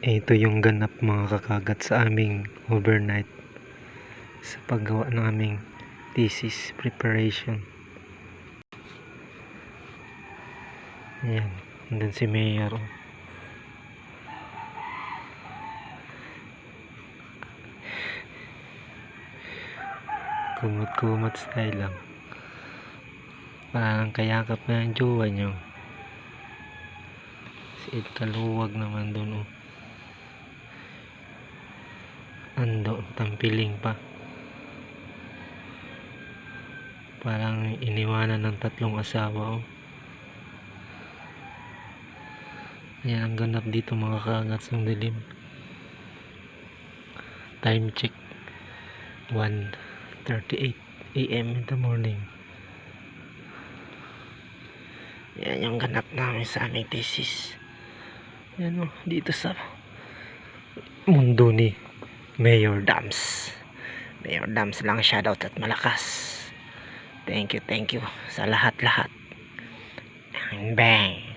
Ito yung ganap mga kakagat sa aming overnight sa paggawa ng aming thesis preparation. Ayan, nandun si Mayor. Kumot-kumot style lang. Parang kayakap na yung jowa nyo. Si Ed Kaluwag naman dun oh. Ando, tampiling pa. Parang iniwanan ng tatlong asawa oh. Ayan ang ganap dito mga kaagats ng dilim. Time check. 1.38 a.m. in the morning. Yan yung ganap namin sa aming thesis. Yan o, dito sa mundo ni Mayor Dams. Mayor Dams lang shoutout at malakas. Thank you, thank you sa lahat-lahat. Bang!